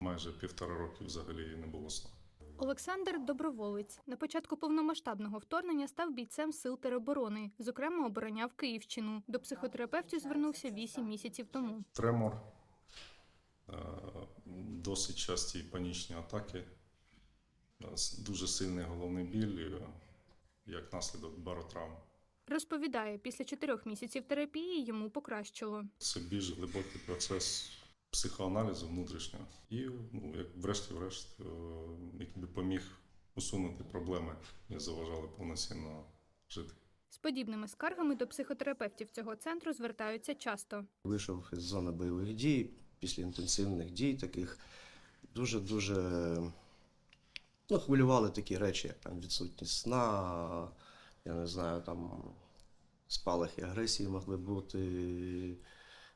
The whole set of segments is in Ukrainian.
Майже півтора роки взагалі не було сну. Олександр доброволець на початку повномасштабного вторгнення став бійцем сил тероборони. Зокрема, обороняв Київщину. До психотерапевтів звернувся 8 місяців тому. Тремор, е, досить часті панічні атаки, е, дуже сильний головний біль, е, як наслідок баротравм. Розповідає, після чотирьох місяців терапії йому покращило. Це більш глибокий процес психоаналізу внутрішнього. І, ну, як врешті-решт, е, якби поміг усунути проблеми, які заважали повноцінно жити. З подібними скаргами до психотерапевтів цього центру звертаються часто. Вийшов із зони бойових дій після інтенсивних дій таких дуже-дуже ну, хвилювали такі речі, як там відсутність сна, я не знаю, там спалахи агресії могли бути,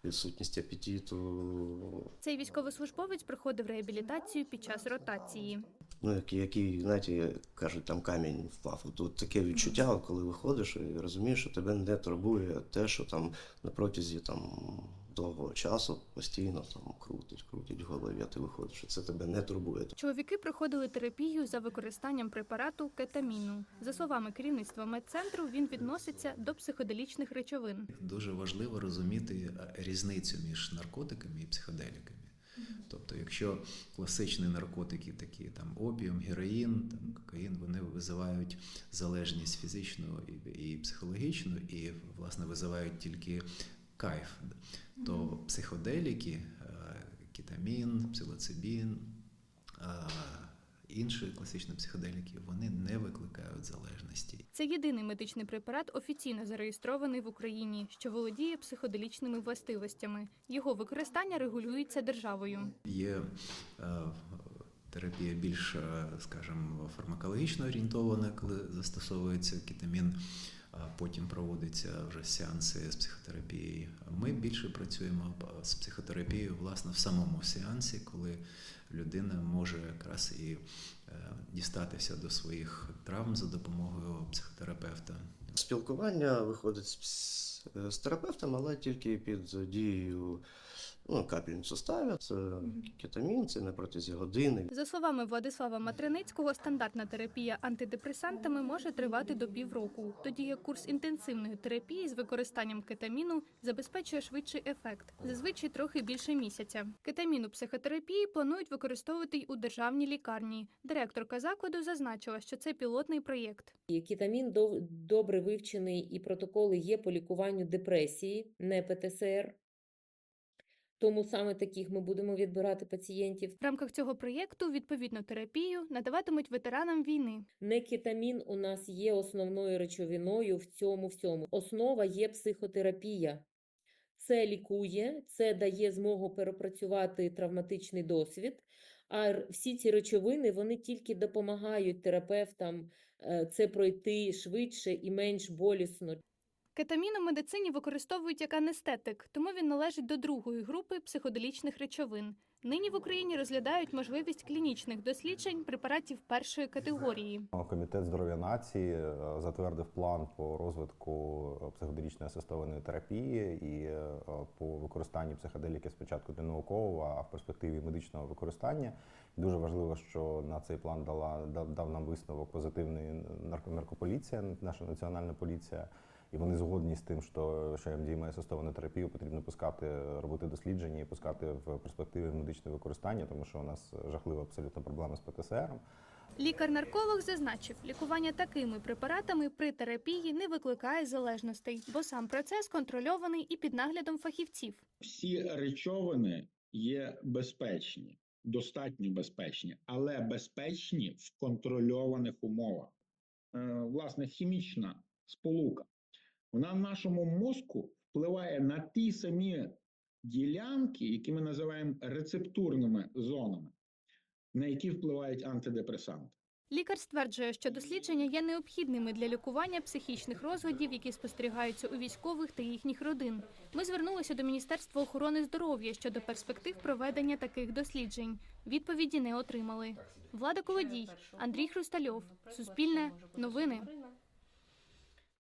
відсутність апетиту. Цей військовослужбовець проходив реабілітацію під час ротації. Ну, який, який, знаєте, кажуть, там камінь впав. Тут таке відчуття, коли виходиш і розумієш, що тебе не турбує те, що там на протязі там, довгого часу постійно там крутить, крутить в голові, а ти виходиш, і це тебе не турбує. Чоловіки проходили терапію за використанням препарату кетаміну. За словами керівництва медцентру, він відноситься до психоделічних речовин. Дуже важливо розуміти е, різницю між наркотиками і психоделіками. Тобто, якщо класичні наркотики, такі там опіум, героїн, там кокаїн, вони визивають залежність фізичну і, і психологічну, і власне визивають тільки кайф, то психоделіки, е, кетамін, псилоцибін, е, інші класичні психоделіки, вони не викликають залежності. Це єдиний медичний препарат, офіційно зареєстрований в Україні, що володіє психоделічними властивостями. Його використання регулюється державою. Є е, терапія більш, е, скажімо, фармакологічно орієнтована, коли застосовується кетамін, потім проводяться вже сеанси з психотерапією. Ми більше працюємо з психотерапією власне в самому сеансі, коли людина може якраз і е, дістатися до своїх травм за допомогою психотерапевта. Спілкування виходить з, з терапевтом, але тільки під дією ну, капельницю ставлять. Це кетамін, це на протязі години. За словами Владислава Матриницького, стандартна терапія антидепресантами може тривати до півроку, тоді як курс інтенсивної терапії з використанням кетаміну забезпечує швидший ефект, зазвичай трохи більше місяця. Кетамін у психотерапії планують використовувати й у державній лікарні. Директорка закладу зазначила, що це пілотний проєкт. Кетамін добре вивчений і протоколи є по лікуванню депресії, не ПТСР. Тому саме таких ми будемо відбирати пацієнтів. В рамках цього проєкту відповідну терапію надаватимуть ветеранам війни. Не кетамін у нас є основною речовиною в цьому всьому. Основа є психотерапія. Це лікує, це дає змогу перепрацювати травматичний досвід. А всі ці речовини вони тільки допомагають терапевтам е, це пройти швидше і менш болісно. Кетамін у медицині використовують як анестетик, тому він належить до другої групи психоделічних речовин. Нині в Україні розглядають можливість клінічних досліджень препаратів першої категорії. Комітет здоров'я нації е, затвердив план по розвитку е, психоделічної асистованої терапії і е, по використанню психоделіки спочатку для наукового, а в перспективі медичного використання. Дуже важливо, що на цей план дала дав, нам висновок позитивний нарко- наркополіція, наша національна поліція. І вони згодні з тим, що, що МД має асистовану терапію, потрібно пускати, робити дослідження і пускати в перспективі медичне використання, тому що у нас жахлива абсолютно проблема з ПТСР. Лікар-нарколог зазначив, лікування такими препаратами при терапії не викликає залежностей, бо сам процес контрольований і під наглядом фахівців. всі речовини є безпечні, достатньо безпечні, але безпечні в контрольованих умовах. Е, Власне, хімічна сполука. Вона в нашому мозку впливає на ті самі ділянки, які ми називаємо рецептурними зонами, на які впливають антидепресанти. Лікар стверджує, що дослідження є необхідними для лікування психічних розладів, які спостерігаються у військових та їхніх родин. Ми звернулися до Міністерства охорони здоров'я щодо перспектив проведення таких досліджень. Відповіді не отримали. Влада Колодій, Андрій Хрустальов, Суспільне, Новини.